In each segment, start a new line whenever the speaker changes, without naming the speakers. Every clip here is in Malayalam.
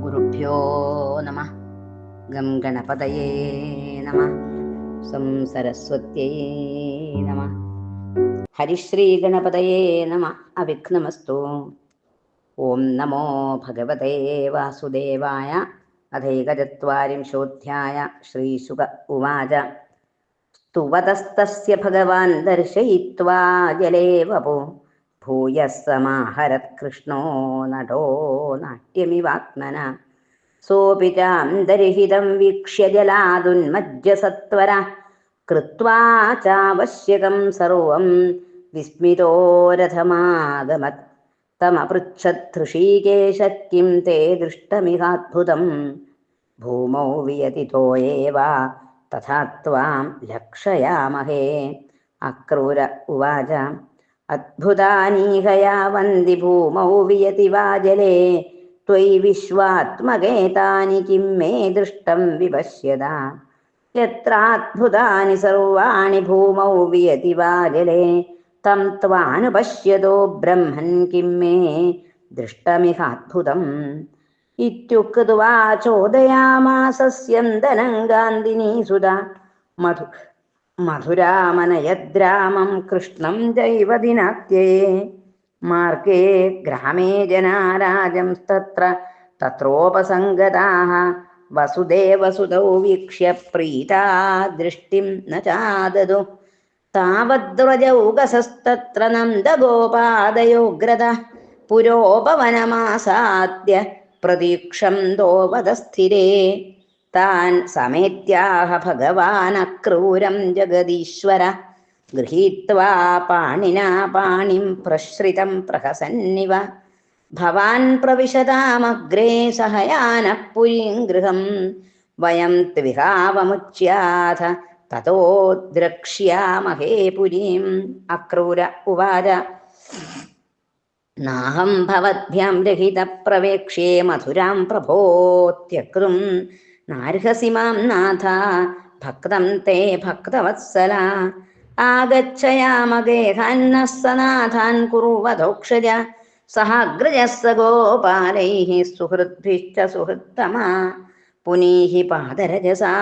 गुरुभ्यो नमः गं गणपतये नमः सं सरस्वत्यै नमः हरिश्रीगणपतये नमः अविघ्नमस्तु ॐ नमो भगवते वासुदेवाय अधैकचत्वारिंशोऽध्याय श्रीशुक उवाच स्तुवतस्तस्य भगवान् दर्शयित्वा जले वपु ഭൂയസ്സമാഹരത്കൃഷ്ണോ നടോ നാട്യമിവാത്മന സോപി ചാന്തരഹിതം വീക്ഷ്യ ജലാദുന്മജ്ജസത്വര കൃത്വാ ചാവശ്യകം സർവം വിസ്മിതോരഥമാഗമത് തമപൃച്ഛദ്ധൃഷീകേശ കിം തേ ദൃഷ്ടമിഹാത്ഭുതം ഭൂമൗ വിയതിതോയേവ തഥാ ലക്ഷയാമഹേ അക്രൂര ഉവാച एव तथा त्वां लक्षयामहे अक्रूर उवाच अद्भुतानीहया वन्दि भूमौ वियति वा जले त्वयि विश्वात्मकेतानि किं मे दृष्टं विपश्यता यत्राद्भुतानि सर्वाणि भूमौ वियति वा जले तं त्वानुपश्यतो ब्रह्मन् किं मे दृष्टमिहाद्भुतम् इत्युक्त्वा चोदयामासस्यं दनङ्गान्दिनी सुधा मधु മധുരാമനയദ്രാമം കൃഷ്ണം ജൈവദിനാത്യേ മാർഗേ ഗ്രാമേ ജനാരാജം തത്ര തത്രോപസംഗതാഹ. വസുദേവസുതൗ വീക്ഷ്യ പ്രീതാ ദൃഷ്ടിം ന ചാദതു. താവദ്വ്രജൗകസസ്തത്ര നന്ദഗോപാദയോഗ്രത. പുരോപവനമാസാദ്യ പ്രതീക്ഷം ദോവതസ്ഥിരേ താൻ സമേത്യാഹ ഭഗവാൻ അക്രൂരം ജഗദീശ്വര. ഗൃഹീത്വാ പാണിനാ പാണിം പ്രശ്രിതം പ്രഹസന്നിവ. ഭവാൻ പ്രവിശതാമഗ്രേ സഹയാനപ്പുരീം ഗൃഹം. വയം ത്വിഹാവമുച്യാഥ തതോ ദ്രക്ഷ്യാമഹേ പുരീം. അക്രൂര ഉവാച. നാഹം ഭവദ്ഭ്യാം രഹിത പ്രവേക്ഷ്യേ മധുരാം പ്രഭോ നാർഹസി മാം നാഥ ഭക്തം തേ ഭക്തവത്സല ആഗച്ഛയാമഗേഹാന്ന സനാഥാൻ കുറുവതോക്ഷജ സഹാഗ്രജസ്സ ഗോപാലൈഃ സുഹൃദ്ഭിശ്ച സുഹൃത്തമാ പുനീഃ പാദരജസാ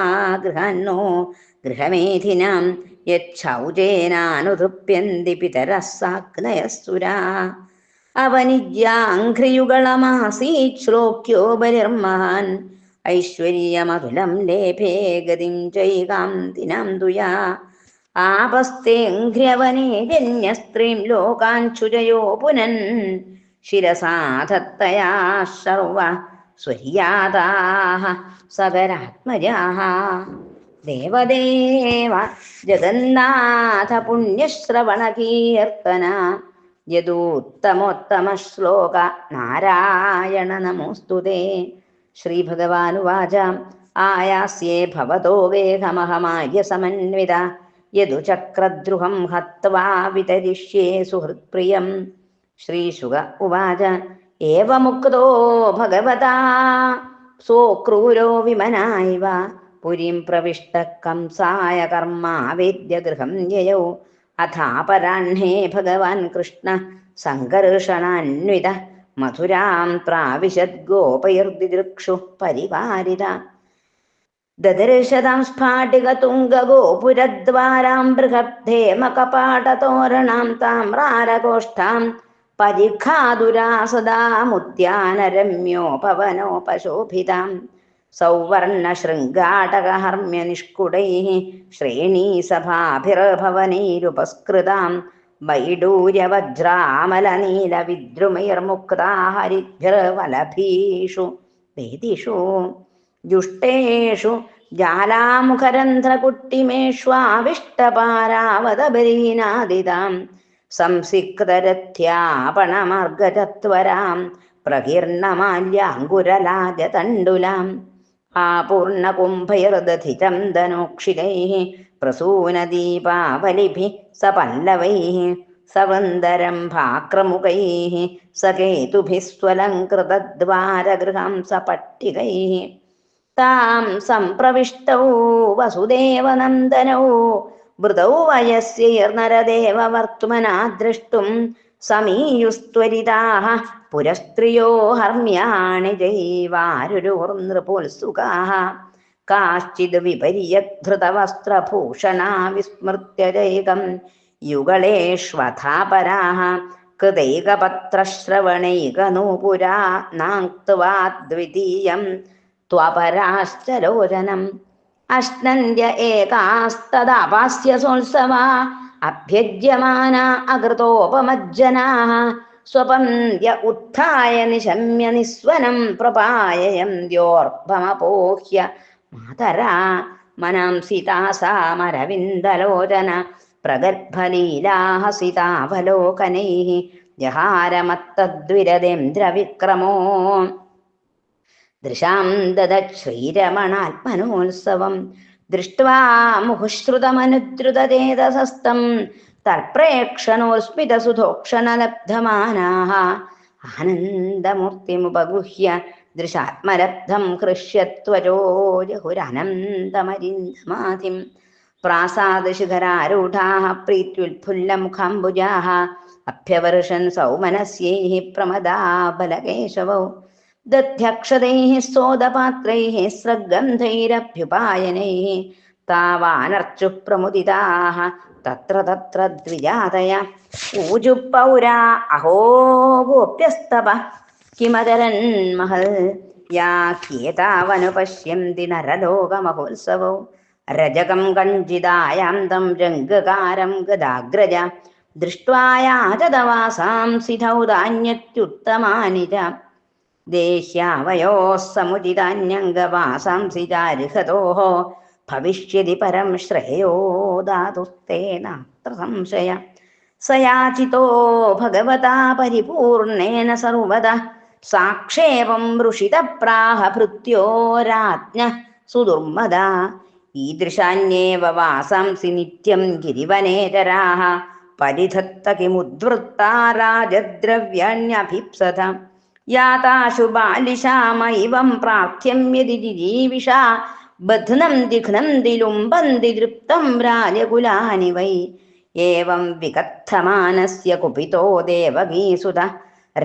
ഗൃഹാന്നോ ഗൃഹമേധിനാം യൗചേനാനുതൃപ്യന്തി പിതരഃ സാഗ്നയസുരാ അവനിജ്യാഘ്രിയുകളമാസീത് ഐശ്വര്യമതുലം ലേഭേ ഗതിം ചൈകാന്തിനാം തുയാ ആപസ്തേഘ്രവനേ ജന്യസ്ത്രീം ലോകാഞ്ചുജയോ പുനൻ. ശിരസാധത്തയാ സർവ സ്വര്യാതാഹ സകരാത്മജാഹ. ദേവദേവ ജഗന്നാഥ പുണ്യശ്രവണകീർത്തന. യദൂത്തമോത്തമശ്ലോക നാരായണ നമോസ്തു തേ ശ്രീഭഗവാനുവാച. ആയാസ്യേ ഭവതോ വേഗമഹമായ സമന്വിത. യദുചക്രദ്രുഹം ഹത്വാ വിതരിഷ്യേ സുഹൃത്പ്രിയം. ശ്രീശുക ഉവാച. ഏവമുക്തോ ഭഗവതാ. സോക്രൂരോ വിമനായിവ. പുരീം പ്രവിഷ്ട കംസായ കർമാവേദ്യഗൃഹം യയൗ അഥാപരാഹ്നേ ഭഗവാൻ കൃഷ്ണ. സങ്കർഷണാന്വിത. മധുരാം പ്രാവിശദ് ഗോപൈർദിദൃക്ഷു പരിപാരിത ദദർശതാം സ്ഫാടികതുംഗഗോപുരദ്വാരാം ബൃഹദ്ധേമകപാടതോരണാം താമ്രാരകോഷ്ഠാം പരിഖാതുരാ സദാമുദ്യാനരമ്യോപവനോപശോഭിതാം സൗവർണശൃംഗാടകഹർമ്മ്യനിഷ്കുടൈः ശ്രേണീസഭാഭിർഭവനൈരുപസ്കൃതാം വൈഡൂര്യവജ്രാമലനീലവിദ്രുമൈർമുക്താ ഹരിഭ്യർവലഭീഷു വേദിഷു ജുഷ്ടേഷു ജാലാമുഖരന്ധ്രകുട്ടിമേഷ്വാവിഷ്ടപാരാവതബരീനാദിതാം സംസിക്തരഥ്യാപണമാർഗചത്വരാം പ്രകീർണമാല്യാങ്കുരലാജതണ്ഡുലാം ആപൂർണകുംഭൈർദധിതം प्रसूनदीपावलिभिः सपल्लवैः सवन्दरं भाक्रमुखैः सकेतुभिः स्वलङ्कृतद्वारगृहं सपट्टिकैः तां सम्प्रविष्टौ वसुदेवनन्दनौ मृदौ वयस्यैर्नरदेववर्त्मना द्रष्टुं സമീയുസ്ത്വരിതാഹ പുരസ്ത്രിയോ ഹർമ്യാണി ജൈവാരുരോർനൃപോത്സുകാഹ കാശ്ചിത് വിപര്യധൃതവസ്ത്രഭൂഷണാ വിസ്മൃത്യ ജൈകം യുഗളേഷ്വഥാപരാः കൃതൈകപത്രശ്രവണൈകനൂപുരാ നാക്ത്വാ ദ്വിതീയം ത്വപരാശ്ചരോചനം അശ്നന്ത്യ ഏകാസ്തദാപാസ്യ സോത്സവാ അഭ്യജ്യമാന അകൃതോപമജ്ജനാः സ്വപന്ത്യ ഉത്ഥായ നിശമ്യ നിസ്വനം मातरा मनां सीतासामरविन्दलोचन प्रगर्भनीलाः सीतावलोकनैः जहारमत्तद्विरदिन्द्रविक्रमो। दृशां ददच्छ्रीरमणात्मनोत्सवम् दृष्ट्वा मुहुश्रुतमनुद्रुतदेधसम् तर्प्रेक्षणोऽस्मितसुधोक्षणलब्धमानाः आनन्दमूर्तिमुपगुह्य ദൃശാത്മലബ്ധം ഹൃഷ്യത്വരോജഹുരനന്തമരിന്ദമാധിം പ്രാസാദശിഖരാരൂഢാः പ്രീത്യുത്ഫുല്ലമുഖാംബുജാः അഭ്യവർഷൻ സൗമനസ്യൈः പ്രമദാബലകേശവौ ദധ്യക്ഷതൈः സോദപാത്രൈ സ്രഗന്ധൈരഭ്യുപായനൈः താവാനർച്ചുഃ പ്രമുദിതാः തത്ര തത്ര ദ്വിജാതയ. ഊജുപൗരാ അഹോ കിമകരൻ മഹൽ. യാ ഖ്യേതാവനുപശ്യന്തി നരലോകമഹോത്സവौ രജകം കഞ്ചിതായാന്തം രംഗകാരം ഗദാഗ്രജ. ദൃഷ്ട്വായാചതവാസാംസിധൗദാന്യത്യുത്തമാനി ച ദേഹ്യാവയോः സമുചിതാന്യംഗവാസാംസി ചാരുഹതോः ഭവിഷ്യതി പരം ശ്രേയോ ദാതുസ്തേ നാത്ര സംശയ. സയാചിതോ ഭഗവതാ പരിപൂർണേന സർവദ. സാക്ഷേപം ഋഷിതപ്രാഹ ഭൃത്യോ രാജ്ഞ സുദുർമദ. ഈദൃശാന്യേവ വാസംസി നിത്യം ഗിരിവനേതരാഹ. പരിധത്ത കിമുദ്വൃത്താ രാജദ്രവ്യണ്യഭിപ്സത യാതാശു ബാലിശാമൈവം പ്രാർത്ഥ്യം യതി ജിജീവിഷ ബധ്നം ദിഘ്നന്തി ലുംബന്തി ദൃപ്തം രാജകുലാനി വൈ ഏവം വികഥമാനസ്യ കുപിതോ ദേവകീസുത.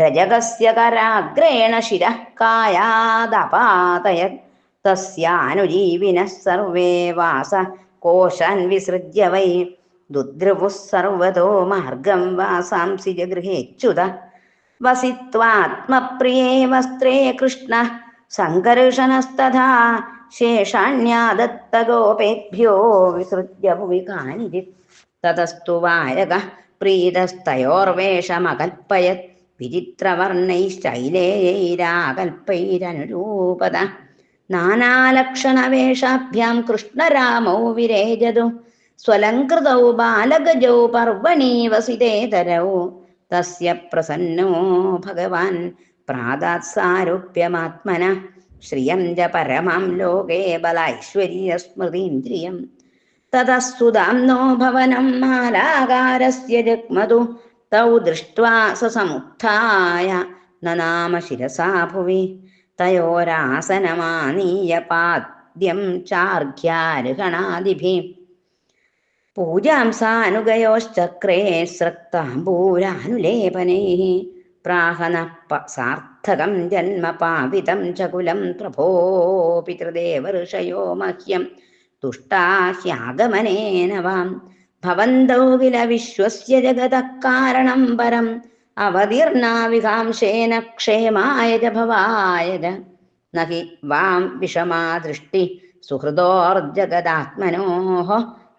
രജകസ്യ കരാഗ്രേണ ശിരഃ കായാദപാതയത്. തസ്യാനുജീവിനഃ സർവേ വാസ കോശാൻ വിസൃജ്യ വൈ. ദുദ്രുവുഃ സർവതോ മാർഗം വാസാംസി ജഗൃഹേച്യുത വസിത്വാത്മപ്രിയേ വസ്ത്രേ കൃഷ്ണ സങ്കർഷണസ്തഥാ ശേഷാണ്യാദത്തഗോപേഭ്യോ വിസൃജ്യ ഭുവി കാനിതി തതസ്തു വാരക പ്രീതസ്തയോർവേഷമകൽപ്പയത്. വിചിത്രവർണൈശ്ചൈലേയൈരാകൽപ്പൈരനുരൂപത നാനാലക്ഷണവേഷാഭ്യാം കൃഷ്ണരാമൗ വിരേജതു. സ്വലങ്കൃതൗ ബാലഗജൗ പർവണീ വസിതേതരൗ തസ്യ പ്രസന്നോ ഭഗവാൻ. പ്രാതാത്സാരൂപ്യമാത്മന ശ്രിയം ച പരമാം ലോകേ ബലൈശ്വര്യസ്മൃതീന്ദ്രിയം. തതസ്സുദാംനോ ഭവനം മാലാകാരസ്യ ജഗ്മതു. തൗ ദൃഷ്ട്വാ സസമുത്ഥായ നനാമ ശിരസാ ഭുവി തയോരാസനമാനീയ പാദ്യം ചാർഘ്യാരുഹണാദിഭി പൂജാംസാനുഗയോശ്ചക്രേ സ്രക്താംബൂരാനുലേപനൈः പ്രാഹന സാർത്ഥകം ജന്മ പാവിതം ചകുലം പ്രഭോ പിതൃദേവ ഋഷയോ മഹ്യം തുഷ്ടാഹ്യാഗമനേന വാം ഭവന്തോ കില വിശ്വസ്യ ജഗതഃ കാരണം പരം. അവതീർണാവികാംശേന ക്ഷേമായ ച ഭവായ ച നഹി വാം വിഷമാ ദൃഷ്ടി സുഹൃദോർജഗദാത്മനോः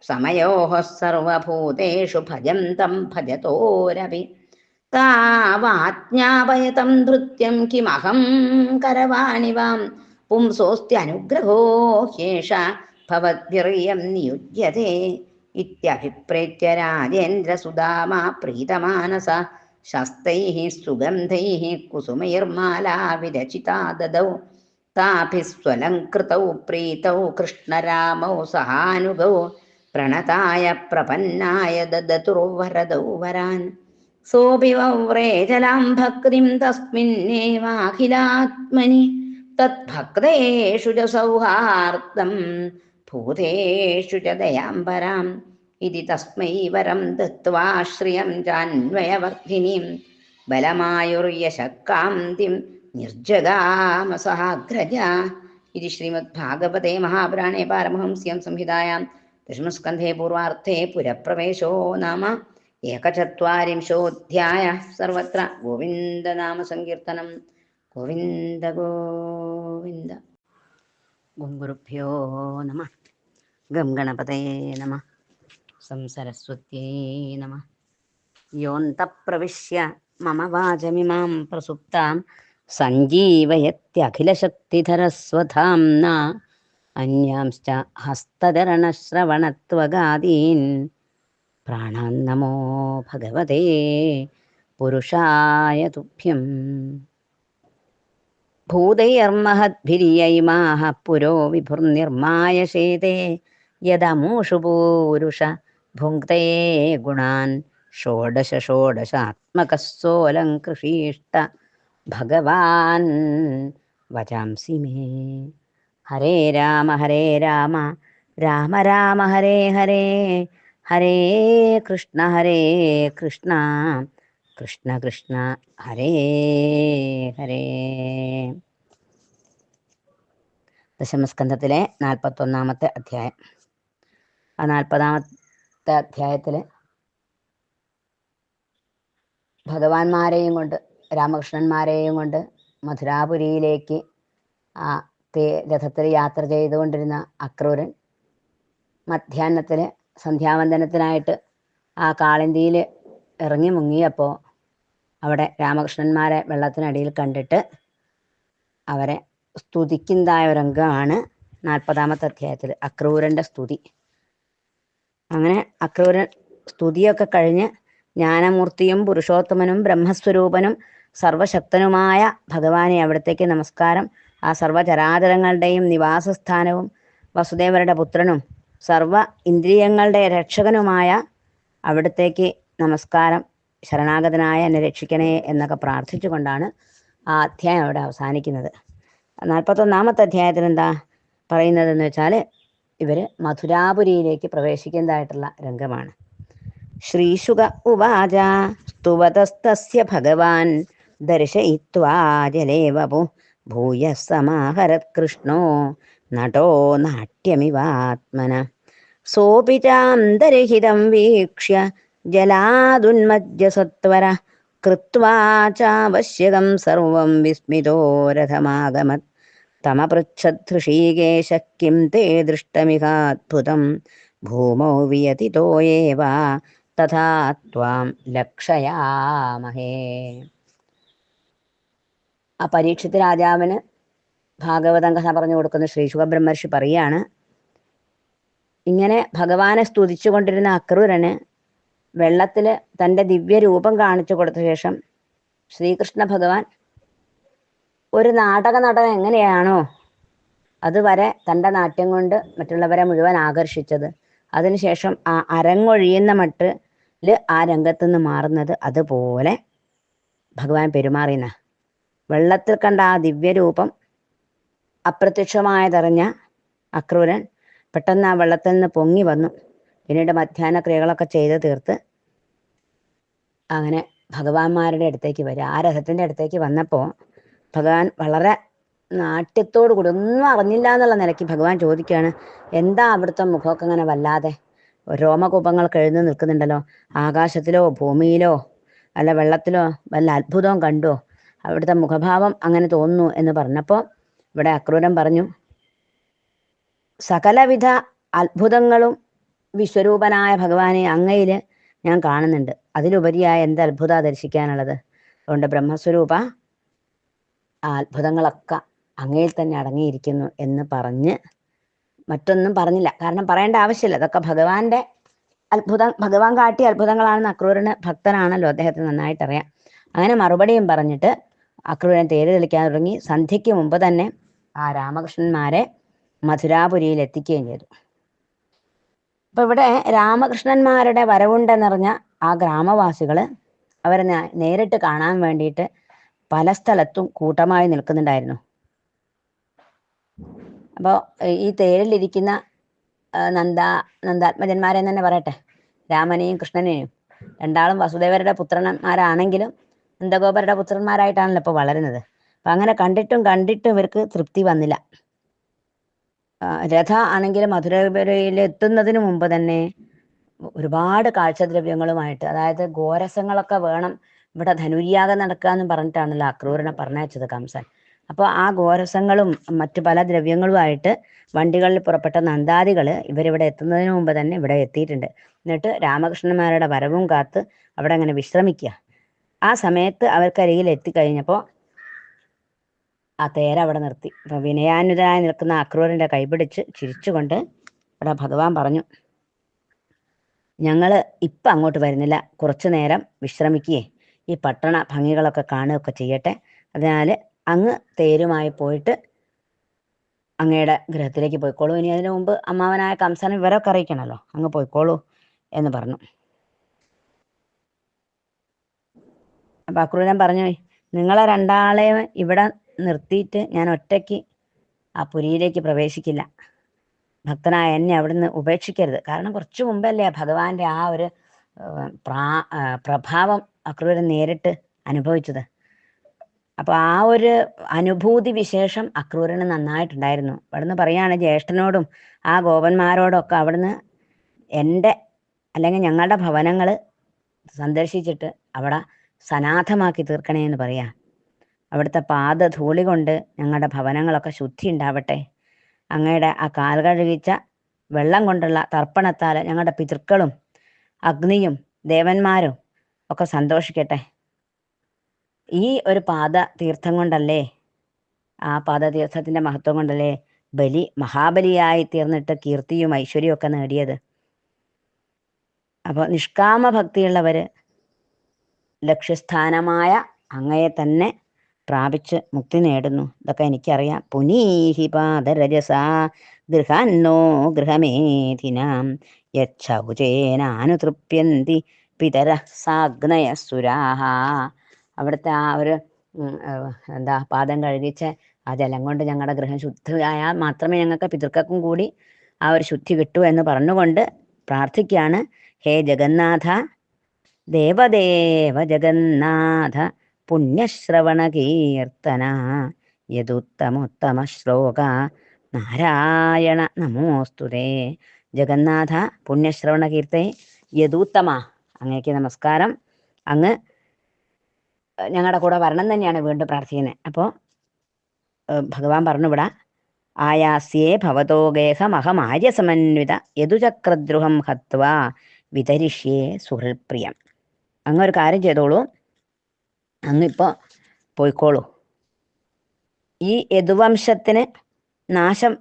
സമയോഹ സർവഭൂതേഷു ഭജന്തം ഭജതോരപി താവാജ്ഞാപയതം ധൃത്യം കിമഹം കരവാണി വാം. പുംസോസ്ത്യനുഗ്രഹോ ഹ്യേഷ ഭവദ്ഭിറിയം നിയുജ്യത്തെ ഇത്യഭിപ്രേത്യ രാജേന്ദ്രസുധാമാ പ്രീതമാനസ ശസ്തൈः സുഗന്ധൈः कुसुमैर्माला विरचिता ददौ ताभिः स्वलङ्कृतौ प्रीतौ कृष्णरामौ सहानुगौ प्रणताय प्रपन्नाय ददतुर्वरदौ वरान् सोऽभिव्रेजलां भक्तिं तस्मिन्नेवाखिलात्मनि तद्भक्तेषु च सौहार्दम् ഭൂതേഷു ച ദയാംബരാം ഇതി തസ്മൈ വരം ദത്വാശ്രിയം ചാന്വയവർദ്ധിനിം ബലമായുർയശക്കാന്തിം നിർജഗാമസഹാഗ്രജ. ഇതി ശ്രീമദ്ഭാഗവതേ മഹാപുരാണേ പാരമഹംസ്യം സംഹിതായാം. ദശമസ്കന്ധേ പൂർവാർത്ഥേ പുരപ്രവേശോ നാമ. ഏകചത്വരിംശോധ്യായ സർവത്ര ഗോവിന്ദനാമസങ്കീർത്തനം. ഗോവിന്ദ ഗോവിന്ദ. ഗുരുഭ്യോ നമ. ഗം ഗണപതയേ നമ. സംസരസ്വത്യേ നമ. യോന്തപ്രവിശ്യ മമ വാചമിമാം പ്രസുപ്താം. സഞ്ജീവയത്യഖിലശക്തിധരസ്വധാംന അന്യാംശ്ച ഹസ്തചരണശ്രവണത്വഗാദീൻ. പ്രാണാൻ നമോ ഭഗവതേ പുരുഷായ തുഭ്യം. ഭൂതൈർമഹദ്ഭിര്യൈമാഹ പുരോ വിഭുർനിർമായ ശേതേ യദമൂഷു പൂരുഷ ഭുങ്ക്തേ ഗുണാൻ ഷോഡശ ഷോഡശാത്മകസ്സോലങ്കൃഷീഷ്ട ഭഗവാൻ വചാംസി മേ. ഹരേ രാമ ഹരേ രാമ രാമ രാമ ഹരേ ഹരേ ഹരേ കൃഷ്ണ ഹരേ കൃഷ്ണ കൃഷ്ണ കൃഷ്ണ ഹരേ ഹരേ. ദശമസ്കന്ധത്തിലെ നാൽപ്പത്തൊന്നാമത്തെ അധ്യായം. ആ നാൽപ്പതാമത്തെ അധ്യായത്തിൽ ഭഗവാന്മാരെയും കൊണ്ട് രാമകൃഷ്ണന്മാരെയും കൊണ്ട് മധുരാപുരിയിലേക്ക് ആ തേ രഥത്തിൽ യാത്ര ചെയ്തുകൊണ്ടിരുന്ന അക്രൂരൻ മധ്യാഹ്നത്തിൽ സന്ധ്യാവന്ദനത്തിനായിട്ട് ആ കാളിന്തിയിൽ ഇറങ്ങി മുങ്ങിയപ്പോൾ അവിടെ രാമകൃഷ്ണന്മാരെ വെള്ളത്തിനടിയിൽ കണ്ടിട്ട് അവരെ സ്തുതിക്കുന്നതായ ഒരു നാൽപ്പതാമത്തെ അധ്യായത്തിൽ അക്രൂരന്റെ സ്തുതി. അങ്ങനെ അക്രൂര സ്തുതിയൊക്കെ കഴിഞ്ഞ് ജ്ഞാനമൂർത്തിയും പുരുഷോത്തമനും ബ്രഹ്മസ്വരൂപനും സർവശക്തനുമായ ഭഗവാനെ അവിടത്തേക്ക് നമസ്കാരം. ആ സർവചരാചരങ്ങളുടെയും നിവാസസ്ഥാനവും വസുദേവരുടെ പുത്രനും സർവ ഇന്ദ്രിയങ്ങളുടെ രക്ഷകനുമായ അവിടത്തേക്ക് നമസ്കാരം. ശരണാഗതനായ എന്നെ രക്ഷിക്കണേ എന്നൊക്കെ പ്രാർത്ഥിച്ചുകൊണ്ടാണ് ആ അധ്യായം അവിടെ അവസാനിക്കുന്നത്. നാൽപ്പത്തൊന്നാമത്തെ അധ്യായത്തിൽ എന്താ പറയുന്നതെന്ന് വെച്ചാൽ ഇവർ മധുരാപുരിയിലേക്ക് പ്രവേശിക്കുന്നതായിട്ടുള്ള രംഗമാണ്. ശ്രീശുക ഉവാച സ്തുവതസ്തസ്യ ഭഗവാൻ ദർശയിത്വാ ജലേ വപു ഭൂയ സമാഹരത് കൃഷ്ണോ നടോ നാട്യമിവാത്മന. സോപിചാന്തരഹിതം വീക്ഷ്യ ജലാദുന്മജ്ജ സത്വര കൃത്വാ ചാവശ്യകം സർവം വിസ്മിതോ രഥമാഗമത്. തമപൃച്ഛദൃഷീകേശ കിം തേ ദൃഷ്ടമിഹാത്ഭുതം ഭൂമോ വിയതിതോ തഥാ ത്വാം ലക്ഷയാമഹേ ആ പരീക്ഷത്ത് രാജാവിന് ഭാഗവതം കഥ പറഞ്ഞു കൊടുക്കുന്ന ശ്രീ ശുഖബ്രഹ്മർഷി പറയാണ് ഇങ്ങനെ ഭഗവാനെ സ്തുതിച്ചു കൊണ്ടിരുന്ന അക്രൂരന് വെള്ളത്തിൽ തന്റെ ദിവ്യരൂപം കാണിച്ചു കൊടുത്ത ശേഷം ശ്രീകൃഷ്ണ ഭഗവാൻ ഒരു നാടക നടൻ എങ്ങനെയാണോ അതുവരെ തന്റെ നാട്യം കൊണ്ട് മറ്റുള്ളവരെ മുഴുവൻ ആകർഷിച്ചത്. അതിനുശേഷം ആ അരങ്ങൊഴിയുന്ന മട്ടിൽ ആ രംഗത്തുനിന്ന് മാറുന്നത് അതുപോലെ ഭഗവാൻ പെരുമാറിന വെള്ളത്തിൽ കണ്ട ആ ദിവ്യരൂപം അപ്രത്യക്ഷമായതറിഞ്ഞ അക്രൂരൻ പെട്ടെന്ന് ആ വെള്ളത്തിൽ നിന്ന് പൊങ്ങി വന്നു. പിന്നീട് മധ്യാഹ്ന ക്രിയകളൊക്കെ ചെയ്ത് തീർത്ത് അങ്ങനെ ഭഗവാന്മാരുടെ അടുത്തേക്ക് വരിക. ആ രഥത്തിന്റെ അടുത്തേക്ക് വന്നപ്പോൾ ഭഗവാൻ വളരെ നാട്യത്തോടു കൂടി ഒന്നും അറിഞ്ഞില്ല എന്നുള്ള നിലയ്ക്ക് ഭഗവാൻ ചോദിക്കുകയാണ് എന്താ അവിടുത്തെ മുഖമൊക്കെ അങ്ങനെ വല്ലാതെ? രോമകൂപങ്ങൾ കഴുന്നു നിൽക്കുന്നുണ്ടല്ലോ. ആകാശത്തിലോ ഭൂമിയിലോ അല്ല വെള്ളത്തിലോ വല്ല അത്ഭുതവും കണ്ടോ? അവിടുത്തെ മുഖഭാവം അങ്ങനെ തോന്നുന്നു എന്ന് പറഞ്ഞപ്പോൾ ഇവിടെ അക്രൂരൻ പറഞ്ഞു സകലവിധ അത്ഭുതങ്ങളും വിശ്വരൂപനായ ഭഗവാനെ അങ്ങയിൽ ഞാൻ കാണുന്നുണ്ട്. അതിലുപരിയായ എന്ത് അത്ഭുത ദർശിക്കാനുള്ളത്? അതുകൊണ്ട് ബ്രഹ്മസ്വരൂപ അത്ഭുതങ്ങളൊക്കെ അങ്ങയിൽ തന്നെ അടങ്ങിയിരിക്കുന്നു എന്ന് പറഞ്ഞ് മറ്റൊന്നും പറഞ്ഞില്ല. കാരണം പറയേണ്ട ആവശ്യമില്ല. അതൊക്കെ ഭഗവാന്റെ അത്ഭുതം ഭഗവാൻ കാട്ടിയ അത്ഭുതങ്ങളാണെന്ന് അക്രൂരന് ഭക്തനാണല്ലോ അദ്ദേഹത്തെ നന്നായിട്ട് അറിയാം അങ്ങനെ മറുപടിയും പറഞ്ഞിട്ട് അക്രൂരൻ തേര് തെളിക്കാൻ തുടങ്ങി. സന്ധ്യയ്ക്ക് മുമ്പ് തന്നെ ആ രാമകൃഷ്ണന്മാരെ മധുരാപുരിയിൽ എത്തിക്കുകയും ചെയ്തു. അപ്പൊ ഇവിടെ രാമകൃഷ്ണന്മാരുടെ വരവുണ്ടെന്നറിഞ്ഞ ആ ഗ്രാമവാസികൾ അവരെ നേരിട്ട് കാണാൻ വേണ്ടിയിട്ട് പല സ്ഥലത്തും കൂട്ടമായി നിൽക്കുന്നുണ്ടായിരുന്നു. അപ്പോൾ ഈ തേരിലിരിക്കുന്ന നന്ദ നന്ദാത്മജന്മാരെ തന്നെ പറയട്ടെ. രാമനെയും കൃഷ്ണനെയും. രണ്ടാളും വസുദേവരുടെ പുത്രന്മാരാണെങ്കിലും നന്ദഗോപരുടെ പുത്രന്മാരായിട്ടാണല്ലോ ഇപ്പോൾ വളരുന്നത്. അപ്പം അങ്ങനെ കണ്ടിട്ടും കണ്ടിട്ടും ഇവർക്ക് തൃപ്തി വന്നില്ല. രഥ ആണെങ്കിൽ മധുരപുരയിൽ എത്തുന്നതിന് മുമ്പ് തന്നെ ഒരുപാട് കാഴ്ചദ്രവ്യങ്ങളുമായിട്ട് അതായത് ഗോരസങ്ങളൊക്കെ വേണം ഇവിടെ ധനുര്യാഗം നടക്കുക എന്ന് പറഞ്ഞിട്ടാണല്ലോ അക്രൂരനെ പറഞ്ഞയച്ചത് കംസൻ. അപ്പോൾ ആ ഗോരസങ്ങളും മറ്റു പല ദ്രവ്യങ്ങളുമായിട്ട് വണ്ടികളിൽ പുറപ്പെട്ട നന്ദാദികൾ ഇവരിവിടെ എത്തുന്നതിന് മുമ്പ് തന്നെ ഇവിടെ എത്തിയിട്ടുണ്ട്. എന്നിട്ട് രാമകൃഷ്ണന്മാരുടെ വരവും കാത്ത് അവിടെ അങ്ങനെ വിശ്രമിക്കുക ആ സമയത്ത് അവർക്കരികിൽ എത്തിക്കഴിഞ്ഞപ്പോൾ ആ തേര അവിടെ നിർത്തി. അപ്പൊ വിനയാനുതനായി നിൽക്കുന്ന അക്രൂരന്റെ കൈപിടിച്ച് ചിരിച്ചുകൊണ്ട് ഇവിടെ ഭഗവാൻ പറഞ്ഞു ഞങ്ങൾ ഇപ്പം അങ്ങോട്ട് വരുന്നില്ല. കുറച്ചു നേരം വിശ്രമിക്കുകയെ ഈ പട്ടണ ഭംഗികളൊക്കെ കാണുകയൊക്കെ ചെയ്യട്ടെ. അതിനാൽ അങ്ങ് തേരുമായി പോയിട്ട് അങ്ങയുടെ ഗ്രഹത്തിലേക്ക് പോയിക്കോളൂ. ഇനി അതിനു മുമ്പ് അമ്മാവനായ കംസനെ വിവരമൊക്കെ അറിയിക്കണമല്ലോ. അങ്ങ് പോയിക്കോളൂ എന്ന് പറഞ്ഞു. അപ്പൊ അക്രൂരൻ പറഞ്ഞു നിങ്ങളെ രണ്ടാളെയും ഇവിടെ നിർത്തിയിട്ട് ഞാൻ ഒറ്റയ്ക്ക് ആ പുരിയിലേക്ക് പ്രവേശിക്കില്ല. ഭക്തനായ എന്നെ അവിടുന്ന് ഉപേക്ഷിക്കരുത്. കാരണം കുറച്ചു മുമ്പല്ലേ ഭഗവാന്റെ ആ ഒരു പ്രാ പ്രഭാവം അക്രൂരൻ നേരിട്ട് അനുഭവിച്ചത്. അപ്പൊ ആ ഒരു അനുഭൂതി വിശേഷം അക്രൂരന് നന്നായിട്ടുണ്ടായിരുന്നു. അവിടുന്ന് പറയാണ് ജ്യേഷ്ഠനോടും ആ ഗോപന്മാരോടും ഒക്കെ അവിടുന്ന് എന്റെ അല്ലെങ്കിൽ ഞങ്ങളുടെ ഭവനങ്ങൾ സന്ദർശിച്ചിട്ട് അവിടെ സനാഥമാക്കി തീർക്കണേ എന്ന് പറയാ. അവിടുത്തെ പാദധൂളി കൊണ്ട് ഞങ്ങളുടെ ഭവനങ്ങളൊക്കെ ശുദ്ധി ഉണ്ടാവട്ടെ. അങ്ങയുടെ ആ കാൽ കഴുകിച്ച വെള്ളം കൊണ്ടുള്ള തർപ്പണത്താൽ ഞങ്ങളുടെ പിതൃക്കളും അഗ്നിയും ദേവന്മാരും ഒക്കെ സന്തോഷിക്കട്ടെ. ഈ ഒരു പാദ തീർത്ഥം കൊണ്ടല്ലേ ആ പാദതീർത്ഥത്തിന്റെ മഹത്വം കൊണ്ടല്ലേ ബലി മഹാബലിയായി തീർന്നിട്ട് കീർത്തിയും ഐശ്വര്യവും ഒക്കെ നേടിയത്. അപ്പോൾ നിഷ്കാമ ഭക്തിയുള്ളവര് ലക്ഷ്യസ്ഥാനമായ അങ്ങയെ തന്നെ പ്രാപിച്ച് മുക്തി നേടുന്നു. ഇതൊക്കെ എനിക്കറിയാം. പുനീഹി പാദരജസ ഗൃഹാന്നോ ഗൃഹമേധിനാം യച്ഛൗചേനാനുതൃപ്യന്തി പിതര സാഗ്നയ സുരാഹ. അവിടുത്തെ ആ ഒരു എന്താ പാദം കഴുകിച്ച ആ ജലം കൊണ്ട് ഞങ്ങളുടെ ഗൃഹം ശുദ്ധമായാൽ മാത്രമേ ഞങ്ങൾക്ക് പിതൃക്കും കൂടി ആ ഒരു ശുദ്ധി കിട്ടൂ എന്ന് പറഞ്ഞുകൊണ്ട് പ്രാർത്ഥിക്കുകയാണ്. ഹേ ജഗന്നാഥ ദേവദേവ ജഗന്നാഥ പുണ്യശ്രവണ കീർത്തന യദുത്തമോത്തമ ശ്ലോക നാരായണ നമോസ്തുതേ. ജഗന്നാഥ പുണ്യശ്രവണ കീർത്തേ യദൂത്തമ. അങ്ങേക്ക് നമസ്കാരം. അങ്ങ് ഞങ്ങളുടെ കൂടെ വരണം തന്നെയാണ് വീണ്ടും പ്രാർത്ഥിക്കുന്നത് അപ്പോൾ ഭഗവാൻ പറഞ്ഞു വിടാ ആയാസ്യേ ഭവതോ സമന്വിത യദുചക്രദ്രുഹം ഹത്വ വിതരിഷ്യേ സുഹൃപ്രിയം അങ്ങ് ഒരു കാര്യം ചെയ്തോളൂ. അങ്ങിപ്പോൾ പോയിക്കോളൂ. ഈ യദുവംശത്തിന് നാശം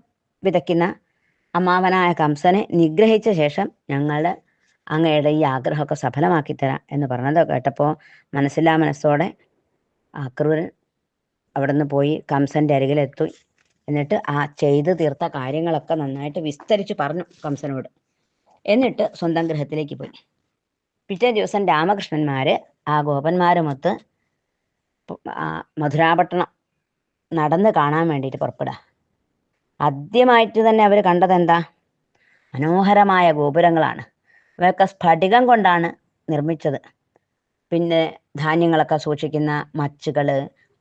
വിതയ്ക്കുന്ന അമാവനായ കംസനെ നിഗ്രഹിച്ച ശേഷം ഞങ്ങളുടെ അങ്ങയുടെ ഈ ആഗ്രഹമൊക്കെ സഫലമാക്കി തരാം എന്ന് പറഞ്ഞത് കേട്ടപ്പോൾ മനസ്സിലാ മനസ്സോടെ അക്രൂരൻ അവിടുന്ന് പോയി കംസന്റെ അരികിലെത്തി. എന്നിട്ട് ആ ചെയ്തു തീർത്ത കാര്യങ്ങളൊക്കെ നന്നായിട്ട് വിസ്തരിച്ച് പറഞ്ഞു കംസനോട്. എന്നിട്ട് സ്വന്തം ഗൃഹത്തിലേക്ക് പോയി. പിറ്റേ ദിവസം രാമകൃഷ്ണന്മാര് ആ ഗോപന്മാരുമൊത്ത് മധുരാപട്ടണം നടന്ന് കാണാൻ വേണ്ടിയിട്ട് പുറപ്പെടുക ആദ്യമായിട്ട് തന്നെ അവർ കണ്ടത് എന്താ മനോഹരമായ ഗോപുരങ്ങളാണ്. അവയൊക്കെ സ്ഫടികം കൊണ്ടാണ് നിർമ്മിച്ചത്. പിന്നെ ധാന്യങ്ങളൊക്കെ സൂക്ഷിക്കുന്ന മച്ചുകൾ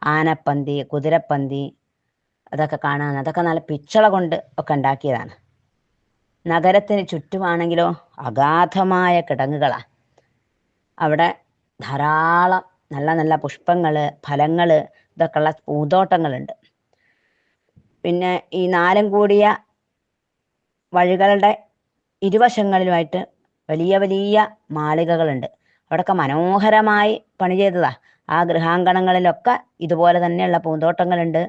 ആനപ്പന്തി കുതിരപ്പന്തി അതൊക്കെ കാണാൻ അതൊക്കെ നല്ല പിച്ചള കൊണ്ട് ഒക്കെ ഉണ്ടാക്കിയതാണ്. നഗരത്തിന് ചുറ്റുമാണെങ്കിലോ അഗാധമായ കിടങ്ങുകളാണ് അവിടെ ധാരാളം നല്ല നല്ല പുഷ്പങ്ങൾ ഫലങ്ങൾ ഇതൊക്കെ ഉള്ള പൂന്തോട്ടങ്ങളുണ്ട്. പിന്നെ ഈ നാലും കൂടിയ വഴികളുടെ ഇരുവശങ്ങളിലുമായിട്ട് വലിയ വലിയ മാളികകളുണ്ട്. അവിടെയൊക്കെ മനോഹരമായി പണി ചെയ്തതാ. ആ ഗൃഹാങ്കണങ്ങളിലൊക്കെ ഇതുപോലെ തന്നെയുള്ള പൂന്തോട്ടങ്ങളുണ്ട്.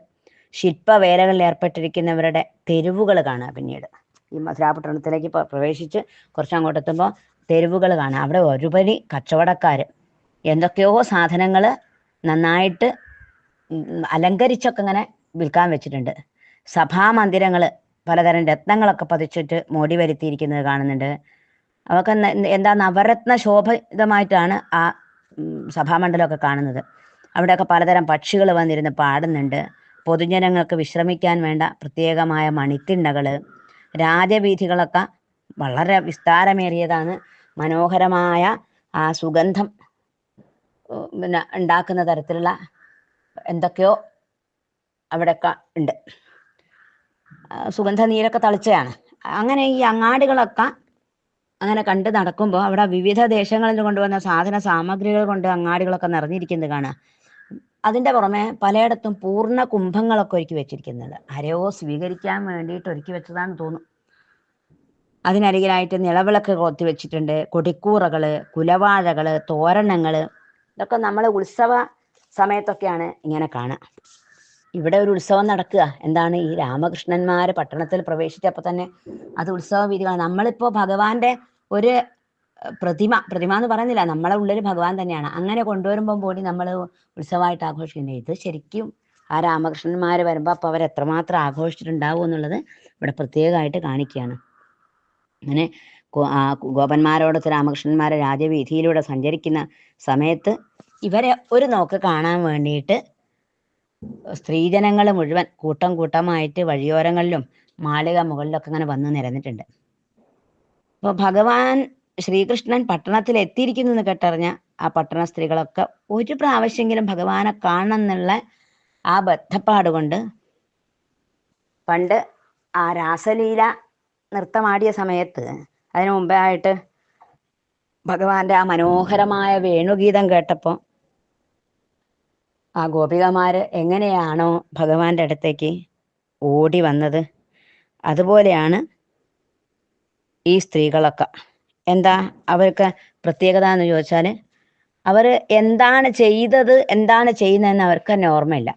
ശില്പവേലകളിൽ ഏർപ്പെട്ടിരിക്കുന്നവരുടെ തെരുവുകൾ കാണാം പിന്നീട്. ഈ മധുരാപട്ടണത്തിലേക്ക് പ്രവേശിച്ച് കുറച്ച് അങ്ങോട്ട് എത്തുമ്പോൾ തെരുവുകൾ കാണാം. അവിടെ ഒരുപരി കച്ചവടക്കാർ. എന്തൊക്കെയോ സാധനങ്ങൾ നന്നായിട്ട് അലങ്കരിച്ചൊക്കെ ഇങ്ങനെ വിൽക്കാൻ വെച്ചിട്ടുണ്ട്. സഭാമന്ദിരങ്ങൾ പലതരം രത്നങ്ങളൊക്കെ പതിച്ചിട്ട് മോടി വരുത്തിയിരിക്കുന്നത് കാണുന്നുണ്ട്. അതൊക്കെ ന- എന്താ നവരത്ന ശോഭിതമായിട്ടാണ് ആ സഭാമണ്ഡലമൊക്കെ കാണുന്നത്. അവിടെയൊക്കെ പലതരം പക്ഷികൾ വന്നിരുന്ന് പാടുന്നുണ്ട്. പൊതുജനങ്ങൾക്ക് വിശ്രമിക്കാൻ വേണ്ട പ്രത്യേകമായ മണിത്തിണ്ണകൾ രാജവീഥികളൊക്കെ വളരെ വിസ്താരമേറിയതാണ്. മനോഹരമായ ആ സുഗന്ധം പിന്നെ ഉണ്ടാക്കുന്ന തരത്തിലുള്ള എന്തൊക്കെയോ അവിടെയൊക്കെ ഉണ്ട്. സുഗന്ധ നീരൊക്കെ തളിച്ചയാണ്. അങ്ങനെ ഈ അങ്ങാടികളൊക്കെ അങ്ങനെ കണ്ട് നടക്കുമ്പോൾ അവിടെ വിവിധ ദേശങ്ങളിൽ കൊണ്ടുവന്ന സാധന സാമഗ്രികൾ കൊണ്ട് അങ്ങാടികളൊക്കെ നിറഞ്ഞിരിക്കുന്നത് കാണാം. അതിന്റെ പുറമെ പലയിടത്തും പൂർണ കുംഭങ്ങളൊക്കെ ഒരുക്കി വെച്ചിരിക്കുന്നുണ്ട് ആരെയോ സ്വീകരിക്കാൻ വേണ്ടിയിട്ട് ഒരുക്കി വെച്ചതാണെന്ന് തോന്നും. അതിനരികിലായിട്ട് നിലവിളക്ക് കൊത്തി വെച്ചിട്ടുണ്ട്. കൊടിക്കൂറകൾ കുലവാഴകൾ തോരണങ്ങൾ. ഇതൊക്കെ നമ്മൾ ഉത്സവ സമയത്തൊക്കെയാണ് ഇങ്ങനെ കാണുക ഇവിടെ ഒരു ഉത്സവം നടക്കുക. എന്താണ്? ഈ രാമകൃഷ്ണന്മാര് പട്ടണത്തിൽ പ്രവേശിച്ചപ്പോൾ തന്നെ അത് ഉത്സവ രീതികളാണ് നമ്മളിപ്പോ ഭഗവാന്റെ ഒരു പ്രതിമ പ്രതിമ എന്ന് പറയുന്നില്ല. നമ്മളെ ഉള്ളിൽ ഭഗവാൻ തന്നെയാണ്. അങ്ങനെ കൊണ്ടുവരുമ്പോൾ കൂടി നമ്മൾ ഉത്സവമായിട്ട് ആഘോഷിക്കുന്നത് ഇത് ശരിക്കും ആ രാമകൃഷ്ണന്മാർ വരുമ്പോൾ അപ്പോൾ അവർ എത്രമാത്രം ആഘോഷിച്ചിട്ടുണ്ടാവും എന്നുള്ളത് ഇവിടെ പ്രത്യേകമായിട്ട് കാണിക്കുകയാണ്. അങ്ങനെ ഗോപന്മാരോടൊത്ത് രാമകൃഷ്ണന്മാരെ രാജവീഥിയിലൂടെ സഞ്ചരിക്കുന്ന സമയത്ത് ഇവരെ ഒരു നോക്ക് കാണാൻ വേണ്ടിയിട്ട് സ്ത്രീജനങ്ങൾ മുഴുവൻ കൂട്ടം കൂട്ടമായിട്ട് വഴിയോരങ്ങളിലും മാളിക മുകളിലൊക്കെ ഇങ്ങനെ വന്ന് നിരന്നിട്ടുണ്ട്. അപ്പോൾ ഭഗവാൻ ശ്രീകൃഷ്ണൻ പട്ടണത്തിൽ എത്തിയിരിക്കുന്നു കേട്ടറിഞ്ഞ ആ പട്ടണ സ്ത്രീകളൊക്കെ ഒരു പ്രാവശ്യമെങ്കിലും ഭഗവാനെ കാണണം എന്നുള്ള ആ ബദ്ധപ്പാട് കൊണ്ട് പണ്ട് ആ രാസലീല നൃത്തമാടിയ സമയത്ത് അതിനു മുമ്പേ ആയിട്ട് ഭഗവാന്റെ ആ മനോഹരമായ വേണുഗീതം കേട്ടപ്പോൾ ആ ഗോപികമാര് എങ്ങനെയാണോ ഭഗവാന്റെ അടുത്തേക്ക് ഓടി വന്നത്. അതുപോലെയാണ് ഈ സ്ത്രീകളൊക്കെ. എന്താ അവർക്ക് പ്രത്യേകത എന്ന് ചോദിച്ചാൽ അവർ എന്താണ് ചെയ്തത് എന്താണ് ചെയ്യുന്നതെന്ന് അവർക്ക് തന്നെ ഓർമ്മയില്ല.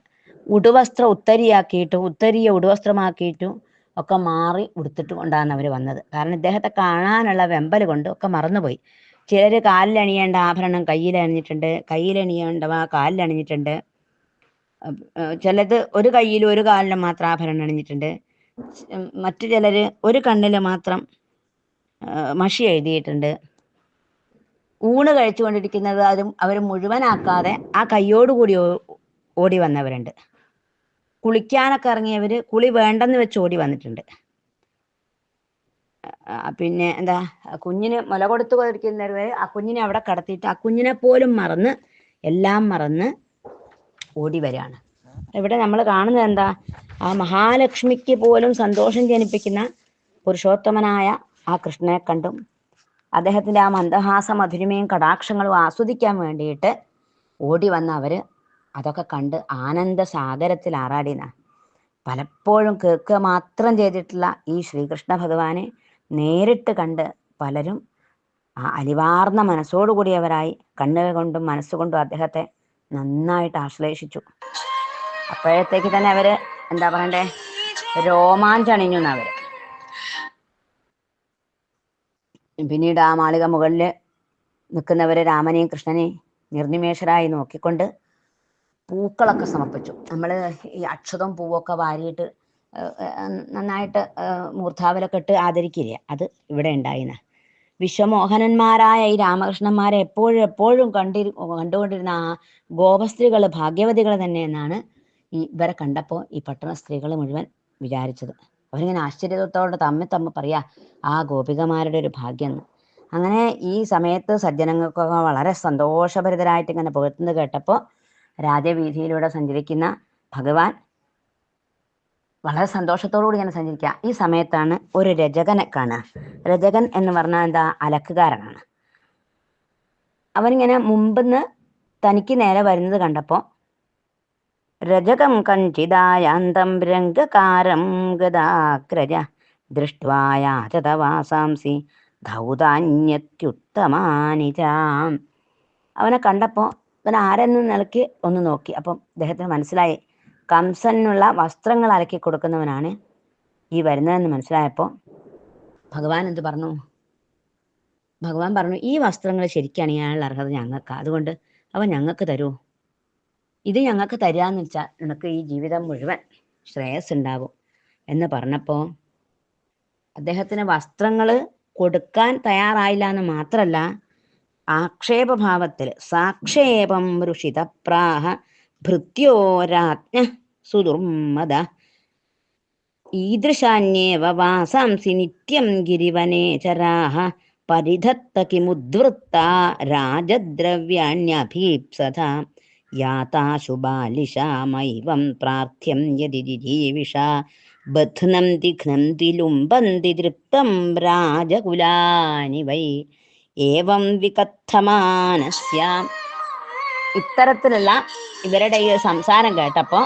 ഉടുവസ്ത്രം ഉത്തരിയാക്കിയിട്ടും ഉത്തരിയെ ഉടുവസ്ത്രമാക്കിയിട്ടും ഒക്കെ മാറി ഉടുത്തിട്ട് കൊണ്ടാണ് അവർ വന്നത്. കാരണം ഇദ്ദേഹത്തെ കാണാനുള്ള വെമ്പൽ കൊണ്ട് ഒക്കെ മറന്നുപോയി. ചിലർ കാലിലണിയേണ്ട ആഭരണം കയ്യിലണിഞ്ഞിട്ടുണ്ട് കയ്യിലണിയേണ്ടവ കാലിലണിഞ്ഞിട്ടുണ്ട്. അഹ് ഏഹ് ചിലത് ഒരു കയ്യിലും ഒരു കാലിലും മാത്രം ആഭരണം അണിഞ്ഞിട്ടുണ്ട്. മറ്റു ചിലർ ഒരു കണ്ണിൽ മാത്രം മഷി എഴുതിയിട്ടുണ്ട്. ഊണ് കഴിച്ചുകൊണ്ടിരിക്കുന്നത് അതും അവർ മുഴുവനാക്കാതെ ആ കൈയോടുകൂടി ഓടി വന്നവരുണ്ട്. കുളിക്കാനൊക്കെ ഇറങ്ങിയവർ കുളി വേണ്ടെന്ന് വെച്ച് ഓടി വന്നിട്ടുണ്ട്. പിന്നെ എന്താ കുഞ്ഞിന് മുല കൊടുത്തു കൊണ്ടിരിക്കുന്നവർ ആ കുഞ്ഞിനെ അവിടെ കടത്തിയിട്ട് ആ കുഞ്ഞിനെ പോലും മറന്ന് എല്ലാം മറന്ന് ഓടി വരികയാണ് ഇവിടെ നമ്മൾ കാണുന്നത് എന്താ ആ മഹാലക്ഷ്മിക്ക് പോലും സന്തോഷം ജനിപ്പിക്കുന്ന പുരുഷോത്തമനായ ആ കൃഷ്ണനെ കണ്ടും അദ്ദേഹത്തിന്റെ ആ മന്ദഹാസ മധുരിമയും കടാക്ഷങ്ങളും ആസ്വദിക്കാൻ വേണ്ടിയിട്ട് ഓടി വന്ന അവർ അതൊക്കെ കണ്ട് ആനന്ദ സാഗരത്തിൽ ആറാടിന പലപ്പോഴും കേൾക്കുക മാത്രം ചെയ്തിട്ടുള്ള ഈ ശ്രീകൃഷ്ണ ഭഗവാനെ നേരിട്ട് കണ്ട് പലരും ആ അലിവാർന്ന മനസ്സോടുകൂടിയവരായി കണ്ണുകൾ കൊണ്ടും മനസ്സുകൊണ്ടും അദ്ദേഹത്തെ നന്നായിട്ട് ആശ്ലേഷിച്ചു. അപ്പോഴത്തേക്ക് തന്നെ അവർ എന്താ പറയണ്ടേ? രോമാഞ്ചണിഞ്ഞു അവർ. പിന്നീട് ആ മാളിക മുകളിൽ നിൽക്കുന്നവരെ രാമനെയും കൃഷ്ണനെയും നിർനിമേഷരായി നോക്കിക്കൊണ്ട് പൂക്കളൊക്കെ സമർപ്പിച്ചു. നമ്മൾ ഈ അക്ഷതം പൂവൊക്കെ വാരിയിട്ട് നന്നായിട്ട് മൂർധാവിലൊക്കെ ഇട്ട് ആദരിക്കില്ല? അത് ഇവിടെ ഉണ്ടായിന. വിശ്വമോഹനന്മാരായ ഈ രാമകൃഷ്ണന്മാരെ എപ്പോഴും എപ്പോഴും കണ്ടിരി കണ്ടുകൊണ്ടിരുന്ന ആ ഗോപസ്ത്രീകൾ ഭാഗ്യവതികൾ തന്നെ എന്നാണ് ഈ ഇവരെ കണ്ടപ്പോൾ ഈ പട്ടണ സ്ത്രീകൾ മുഴുവൻ വിചാരിച്ചത്. അവരിങ്ങനെ ആശ്ചര്യത്തോടെ തമ്മിൽ തമ്മിൽ പറയാ ആ ഗോപികമാരുടെ ഒരു ഭാഗ്യം. അങ്ങനെ ഈ സമയത്ത് സജ്ജനങ്ങൾക്കൊക്കെ വളരെ സന്തോഷഭരിതരായിട്ട് ഇങ്ങനെ പുകത്തുന്നത് കേട്ടപ്പോൾ രാജവീതിയിലൂടെ സഞ്ചരിക്കുന്ന ഭഗവാൻ വളരെ സന്തോഷത്തോടുകൂടി ഇങ്ങനെ സഞ്ചരിക്കുക ഈ സമയത്താണ് ഒരു രജകനെ കാണുക രജകൻ എന്ന് പറഞ്ഞാൽ എന്താ? അലക്കുകാരനാണ്. അവനിങ്ങനെ മുമ്പിന്ന് തനിക്ക് നേരെ വരുന്നത് കണ്ടപ്പോൾ രജകം കഞ്ചിതായാന്തം രംഗകാരം ഗതാഗ്രജ ദൃഷ്ടവാസാംസി ധൗതാന്യത്യുത്തമാനിജാം. അവനെ കണ്ടപ്പോൾ ഇവൻ ആരെന്ന് നിലയ്ക്ക് ഒന്ന് നോക്കി. അപ്പം അദ്ദേഹത്തിന് മനസ്സിലായി. കംസനുള്ള വസ്ത്രങ്ങൾ അലക്കി കൊടുക്കുന്നവനാണ് ഈ വരുന്നതെന്ന് മനസ്സിലായപ്പോൾ ഭഗവാൻ എന്ത് പറഞ്ഞു? ഭഗവാൻ പറഞ്ഞു ഈ വസ്ത്രങ്ങൾ ശരിക്കാണ് ഇയാളുടെ അർഹത ഞങ്ങൾക്ക്. അതുകൊണ്ട് അവ ഞങ്ങൾക്ക് തരൂ. ഇത് ഞങ്ങൾക്ക് തരാന്ന് വെച്ചാൽ നിനക്ക് ഈ ജീവിതം മുഴുവൻ ശ്രേയസ് ഉണ്ടാവും എന്ന് പറഞ്ഞപ്പോൾ അദ്ദേഹത്തിന് വസ്ത്രങ്ങൾ കൊടുക്കാൻ തയ്യാറായില്ല എന്ന് മാത്രല്ല ആക്ഷേപഭാവത്തിൽ സാക്ഷേപം ഋഷിതപ്രാഹ ഭൃത്യോരാജ്ഞ സുദുർമദ ഈദൃശാന്യേവ വാസാംസി നിത്യം ഗിരിവനേ ചരാഹ പരിധത്ത കിമുദ്വൃത്ത രാജദ്രവ്യാണ്യഭീപ്സത. യാതാശു ബാലിശാമൈവം പ്രാർത്ഥ്യം യതി ജിജീവിഷ ബധ്നം ദിഘ്നന്തി ലുംബന്തി തൃപ്തം രാജകുലാനി വൈ ഏവം വികഥമാനസ്യ ഇത്തരത്തിലുള്ള ഇവരുടെ ഈ സംസാരം കേട്ടപ്പോ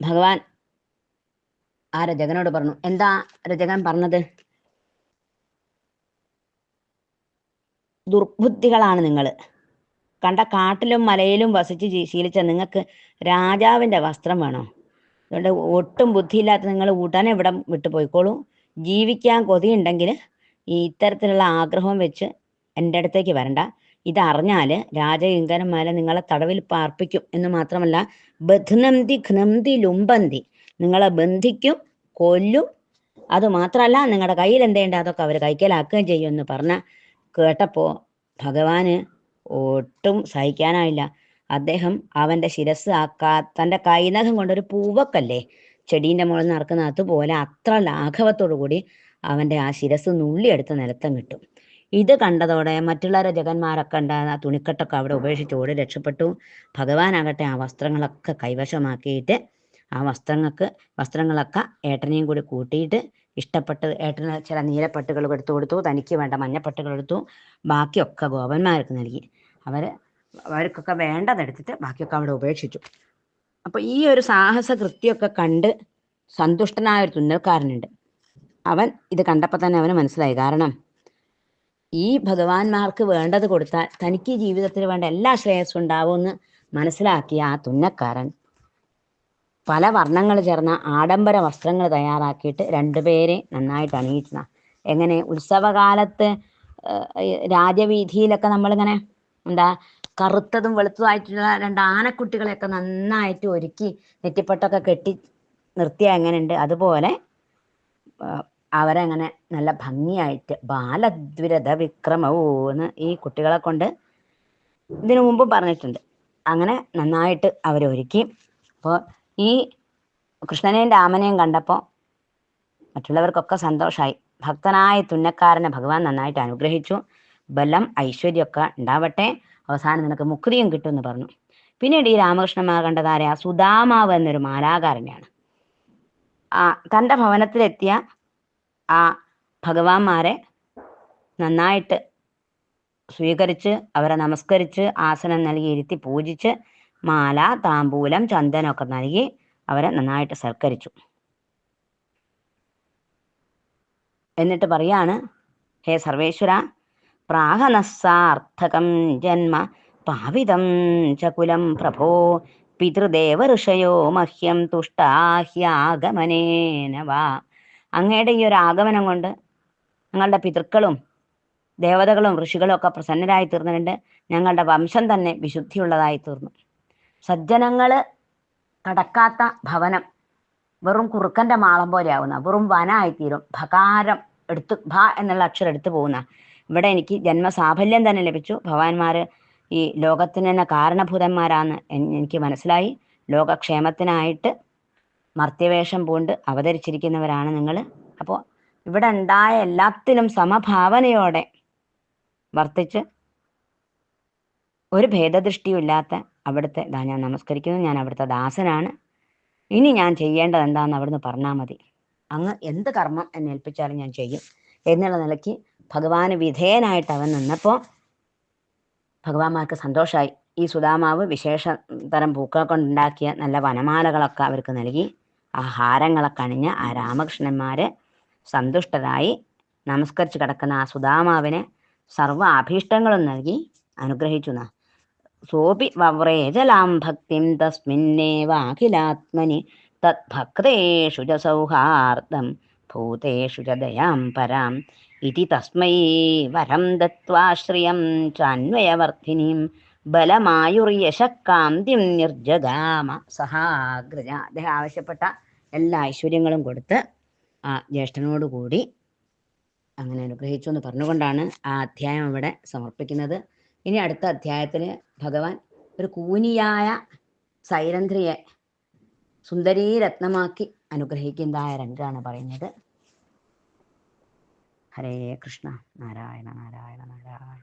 ഭഗവാൻ ആ രജകനോട് പറഞ്ഞു എന്താ രജകൻ പറഞ്ഞത്? ദുർബുദ്ധികളാണ് നിങ്ങൾ കണ്ട കാട്ടിലും മലയിലും വസിച്ച് ശീലിച്ച നിങ്ങൾക്ക് രാജാവിന്റെ വസ്ത്രം വേണോ. അതുകൊണ്ട് ഒട്ടും ബുദ്ധിയില്ലാത്ത നിങ്ങൾ ഉടനെ ഇവിടെ വിട്ടു പോയിക്കോളൂ. ജീവിക്കാൻ കൊതിയുണ്ടെങ്കിൽ ഈ ഇത്തരത്തിലുള്ള ആഗ്രഹം വെച്ച് എന്റെ അടുത്തേക്ക് വരണ്ട. ഇതറിഞ്ഞാൽ രാജകിങ്കരന്മാരെ നിങ്ങളെ തടവിൽ പാർപ്പിക്കും എന്ന് മാത്രമല്ല ബധ്നന്തി ഘ്നന്തി ലുംബന്തി നിങ്ങളെ ബന്ധിക്കും കൊല്ലും. അത് മാത്രമല്ല നിങ്ങളുടെ കയ്യിൽ എന്തേണ്ട? അതൊക്കെ അവർ കൈക്കലാക്കുകയും ചെയ്യും എന്ന് പറഞ്ഞ കേട്ടപ്പോ ഭഗവാന് ഒട്ടും സഹിക്കാനായില്ല. അദ്ദേഹം അവന്റെ ശിരസ് ആ കാ തന്റെ കൈനഖം കൊണ്ടൊരു പൂവക്കല്ലേ ചെടീന്റെ മുകളിൽ നടക്കുന്ന അതുപോലെ അത്ര ലാഘവത്തോടു കൂടി അവന്റെ ആ ശിരസ് നുള്ളിയെടുത്ത് നിലത്തം കിട്ടും ഇത് കണ്ടതോടെ മറ്റുള്ളവരെ ജഗന്മാരൊക്കെ ഉണ്ടായിരുന്ന ആ തുണിക്കെട്ടൊക്കെ അവിടെ ഉപേക്ഷിച്ച് ഓടി രക്ഷപ്പെട്ടു. ഭഗവാനാകട്ടെ ആ വസ്ത്രങ്ങളൊക്കെ കൈവശമാക്കിയിട്ട് ആ വസ്ത്രങ്ങൾക്ക് വസ്ത്രങ്ങളൊക്കെ ഏട്ടനെയും കൂടി കൂട്ടിയിട്ട് ഇഷ്ടപ്പെട്ട് ഏട്ടന് ചില നീലപ്പട്ടുകൾ എടുത്തു കൊടുത്തു. തനിക്ക് വേണ്ട മഞ്ഞപ്പട്ടുകൾ എടുത്തു. ബാക്കിയൊക്കെ ഗോപന്മാർക്ക് നൽകി. അവർ അവർക്കൊക്കെ വേണ്ടതെടുത്തിട്ട് ബാക്കിയൊക്കെ അവിടെ ഉപേക്ഷിച്ചു. അപ്പൊ ഈ ഒരു സാഹസ കൃത്യമൊക്കെ കണ്ട് സന്തുഷ്ടനായ ഒരു തുന്നൽക്കാരനുണ്ട്. അവൻ ഇത് കണ്ടപ്പോൾ തന്നെ അവന് മനസ്സിലായി. കാരണം ഈ ഭഗവാന്മാർക്ക് വേണ്ടത് കൊടുത്താൽ തനിക്ക് ജീവിതത്തിൽ വേണ്ട എല്ലാ ശ്രേയസ്സും ഉണ്ടാവുമെന്ന് മനസ്സിലാക്കിയ ആ തുന്നക്കാരൻ പല വർണങ്ങൾ ചേർന്ന ആഡംബര വസ്ത്രങ്ങൾ തയ്യാറാക്കിയിട്ട് രണ്ടുപേരെ നന്നായിട്ട് അണിയിച്ചത. എങ്ങനെ ഉത്സവകാലത്ത് രാജവീഥിയിലൊക്കെ നമ്മളിങ്ങനെ എന്താ കറുത്തതും വെളുത്തതുമായിട്ടുള്ള രണ്ട് ആനക്കുട്ടികളെയൊക്കെ നന്നായിട്ട് ഒരുക്കി നെറ്റിപ്പട്ടൊക്കെ കെട്ടി നിർത്തിയ എങ്ങനെയുണ്ട്? അതുപോലെ അവരങ്ങനെ നല്ല ഭംഗിയായിട്ട് ബാലദ്വിരത വിക്രമവോ എന്ന് ഈ കുട്ടികളെ കൊണ്ട് ഇതിനു മുമ്പ് പറഞ്ഞിട്ടുണ്ട്. അങ്ങനെ നന്നായിട്ട് അവരൊരുക്കി. അപ്പോൾ ഈ കൃഷ്ണനെയും രാമനെയും കണ്ടപ്പോൾ മറ്റുള്ളവർക്കൊക്കെ സന്തോഷമായി ഭക്തനായ തുന്നക്കാരനെ ഭഗവാൻ നന്നായിട്ട് അനുഗ്രഹിച്ചു. ബലം ഐശ്വര്യമൊക്കെ ഉണ്ടാവട്ടെ. അവസാനം നിനക്ക് മുക്തിയും കിട്ടും എന്ന് പറഞ്ഞു. പിന്നീട് ഈ രാമകൃഷ്ണ കണ്ടതാരെ ആ സുധാമാവ് എന്നൊരു മാലാകാരനെയാണ്. ആ തന്റെ ഭവനത്തിലെത്തിയ ആ ഭഗവാന്മാരെ നന്നായിട്ട് സ്വീകരിച്ച് അവരെ നമസ്കരിച്ച് ആസനം നൽകി ഇരുത്തി പൂജിച്ച് മാല താമ്പൂലം ചന്ദനമൊക്കെ നൽകി അവരെ നന്നായിട്ട് സൽക്കരിച്ചു. എന്നിട്ട് പറയാണ് ഹേ സർവേശ്വര പ്രാഹനസ്സാർത്ഥകം ജന്മ പാവിതം ചകുലം പ്രഭോ പിതൃദേവ ഋഷയോ മഹ്യം തുഷ്ടാഹ്യാഗമനേന വാ. അങ്ങയുടെ ഈ ഒരു ആഗമനം കൊണ്ട് ഞങ്ങളുടെ പിതൃക്കളും ദേവതകളും ഋഷികളും ഒക്കെ പ്രസന്നരായി തീർന്നിട്ടുണ്ട്. ഞങ്ങളുടെ വംശം തന്നെ വിശുദ്ധിയുള്ളതായി തീർന്നു. സജ്ജനങ്ങൾ കടക്കാത്ത ഭവനം വെറും കുറുക്കന്റെ മാളം പോലെ ആവുന്ന വെറും വനായിത്തീരും ഭകാരം എടുത്ത് ഭ എന്നുള്ള അക്ഷരം എടുത്തു പോകുന്ന. ഇവിടെ എനിക്ക് ജന്മസാഫല്യം തന്നെ ലഭിച്ചു. ഭഗവാന്മാര് ഈ ലോകത്തിന് തന്നെ കാരണഭൂതന്മാരാന്ന് എനിക്ക് മനസ്സിലായി. ലോകക്ഷേമത്തിനായിട്ട് മർത്യവേഷം പൂണ്ട് അവതരിച്ചിരിക്കുന്നവരാണ് നിങ്ങൾ അപ്പോൾ ഇവിടെ ഉണ്ടായ എല്ലാത്തിലും സമഭാവനയോടെ വർത്തിച്ച് ഒരു ഭേദദൃഷ്ടിയും ഇല്ലാത്ത അവിടുത്തെ ദാ ഞാൻ നമസ്കരിക്കുന്നു ഞാൻ അവിടുത്തെ ദാസനാണ്. ഇനി ഞാൻ ചെയ്യേണ്ടത് എന്താണെന്ന് അവിടുന്ന് പറഞ്ഞാൽ മതി. അങ്ങ് എന്ത് കർമ്മം എന്നെ ഏൽപ്പിച്ചാലും ഞാൻ ചെയ്യും. എന്നുള്ള നിലയ്ക്ക് ഭഗവാന് വിധേയനായിട്ട് അവൻ നിന്നപ്പോൾ ഭഗവാന്മാർക്ക് സന്തോഷമായി ഈ സുധാമാവ് വിശേഷ തരം പൂക്കൾ കൊണ്ടുണ്ടാക്കിയ നല്ല വനമാലകളൊക്കെ അവർക്ക് നൽകി. ആ ഹാരങ്ങളൊക്കെ അണിഞ്ഞ് ആ രാമകൃഷ്ണന്മാര് സന്തുഷ്ടരായി നമസ്കരിച്ച് കിടക്കുന്ന ആ സുധാമാവിനെ സർവ അഭീഷ്ടങ്ങളും നൽകി. അനുഗ്രഹിച്ചു എന്നാ. സോപി വവ്രേജലാം ഭക്തിം തസ്മിന്നേവാഖിലാത്മനി തദ്ഭക്തേഷു ച സൗഹാർദ്ദം ഭൂതേഷു ച ദയാം പരാം ഇതി തസ്മൈ വരം ദത്വാശ്രിയം ചാന്വയവർദ്ധിനീം ബലമായുർയശക്കാന്തിം നിർജഗാമ സഹാഗ്രജ അദ്ദേഹം ആവശ്യപ്പെട്ട എല്ലാ ഐശ്വര്യങ്ങളും കൊടുത്ത് ആ ജ്യേഷ്ഠനോടുകൂടി അങ്ങനെ അനുഗ്രഹിച്ചു എന്ന് പറഞ്ഞുകൊണ്ടാണ് ആ അധ്യായം ഇവിടെ സമർപ്പിക്കുന്നത്. ഇനി അടുത്ത അധ്യായത്തിൽ ഭഗവാൻ ഒരു കൂനിയായ സൈരന്ധ്രിയെ സുന്ദരീ രത്നമാക്കി അനുഗ്രഹിക്കുന്നതായ രംഗാണ് പറയുന്നത്. ഹരേ കൃഷ്ണ. നാരായണ നാരായണ നാരായണ.